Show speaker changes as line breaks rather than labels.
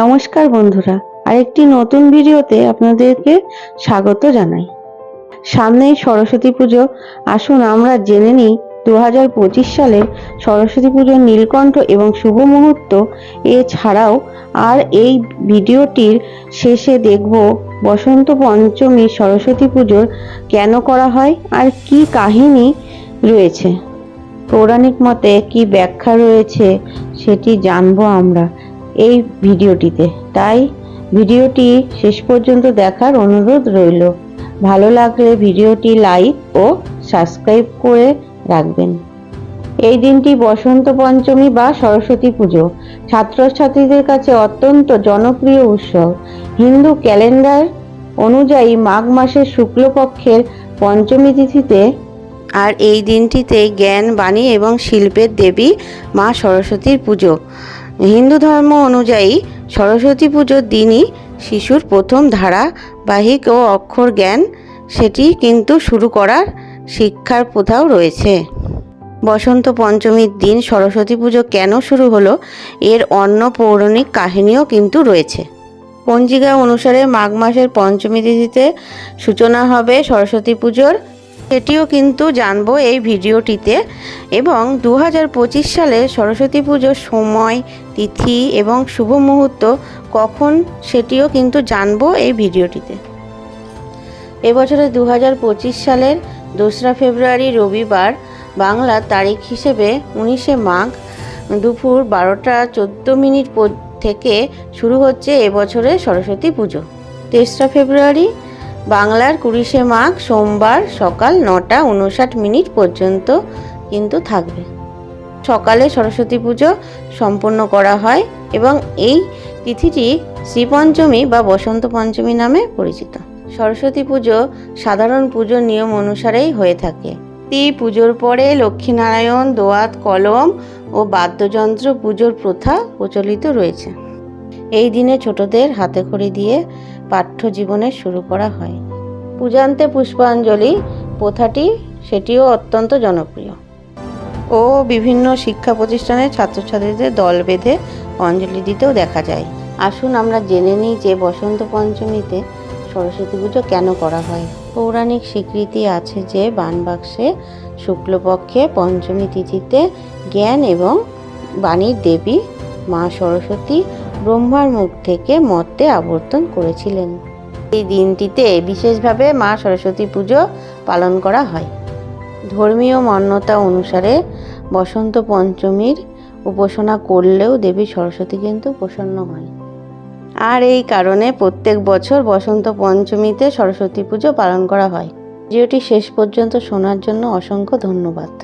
নমস্কার বন্ধুরা, আরেকটি নতুন ভিডিওতে আপনাদেরকে স্বাগত জানাই। সামনেই সরস্বতী পুজো। আসুন আমরা জেনে নিই দু হাজার পঁচিশ সালের সরস্বতী পুজোর নীলকণ্ঠ এবং শুভ মুহূর্ত। এছাড়াও আর এই ভিডিওটির শেষে দেখব বসন্ত পঞ্চমী সরস্বতী পুজোর কেন করা হয় আর কি কাহিনী রয়েছে। পৌরাণিক মতে কি ব্যাখ্যা রয়েছে সেটি জানব আমরা। এই ভিডিওটিতে। তাই ভিডিওটি শেষ পর্যন্ত দেখার অনুরোধ রইল। ভালো লাগলে ভিডিওটি লাইক ও সাবস্ক্রাইব করে রাখবেন। এই দিনটি বসন্ত পঞ্চমী বা সরস্বতী পুজো। ছাত্রছাত্রীদের কাছে অত্যন্ত জনপ্রিয় উৎসব। হিন্দু ক্যালেন্ডার অনুযায়ী মাঘ মাসের শুক্লপক্ষের পঞ্চমী তিথিতে আর এই দিনটিতে জ্ঞান বাণী এবং শিল্পের দেবী মা সরস্বতীর পুজো। হিন্দু ধর্ম অনুযায়ী সরস্বতী পুজোর দিনই শিশুর প্রথম ধারাবাহিক ও অক্ষর জ্ঞান, সেটি কিন্তু শুরু করার শিক্ষার প্রথাও রয়েছে। বসন্ত পঞ্চমীর দিন সরস্বতী পুজো কেন শুরু হলো, এর অন্য পৌরাণিক কাহিনীও কিন্তু রয়েছে। পঞ্জিকা অনুসারে মাঘ মাসের পঞ্চমী তিথিতে সূচনা হবে সরস্বতী পুজোর সেটিও কিন্তু জানব এই ভিডিওটিতে। এবং দু সালে সরস্বতী পুজোর সময়, তিথি এবং শুভ মুহূর্ত, কখন সেটিও কিন্তু জানব এই ভিডিওটিতে। এবছরে দু পঁচিশ সালের দোসরা ফেব্রুয়ারি রবিবার বাংলার তারিখ হিসেবে উনিশে মাঘ দুপুর বারোটা চোদ্দ মিনিট থেকে শুরু হচ্ছে এবছরের সরস্বতী পুজো। তেসরা ফেব্রুয়ারি বাংলার কুড়িশে মাঘ সোমবার সকাল নটা উনষাট মিনিট পর্যন্ত কিন্তু থাকবে। সকালে সরস্বতী পুজো সম্পন্ন করা হয় এবং এই তিথিটি শ্রীপঞ্চমী বা বসন্ত পঞ্চমী নামে পরিচিত। সরস্বতী পুজো সাধারণ পুজোর নিয়ম অনুসারেই হয়ে থাকে। এই পুজোর পরে লক্ষ্মীনারায়ণ, দোয়াত, কলম ও বাদ্যযন্ত্র পুজোর প্রথা প্রচলিত রয়েছে। এই দিনে ছোটদের হাতে খড়ি দিয়ে পাঠ্য জীবনে শুরু করা হয়। পূজান্তে পুষ্পাঞ্জলি, প্রথাটি সেটিও অত্যন্ত জনপ্রিয়। ও বিভিন্ন শিক্ষা প্রতিষ্ঠানের ছাত্রছাত্রীদের দল বেঁধে অঞ্জলি দিতেও দেখা যায়। আসুন আমরা জেনে নিই যে বসন্ত পঞ্চমীতে সরস্বতী পুজো কেন করা হয়। পৌরাণিক স্বীকৃতি আছে যে বানবাক্সে শুক্লপক্ষে পঞ্চমী তিথিতে জ্ঞান এবং বাণীর দেবী মা সরস্বতী ব্রহ্মার মুখ থেকে মর্তে আবর্তন করেছিলেন। এই দিনটিতে বিশেষভাবে মা সরস্বতী পুজো পালন করা হয়। ধর্মীয় মান্যতা অনুসারে বসন্ত পঞ্চমীর উপাসনা করলেও দেবী সরস্বতী কিন্তু প্রসন্ন হয়। আর এই কারণে প্রত্যেক বছর বসন্ত পঞ্চমীতে সরস্বতী পুজো পালন করা হয়। ভিডিওটি শেষ পর্যন্ত শোনার জন্য অসংখ্য ধন্যবাদ।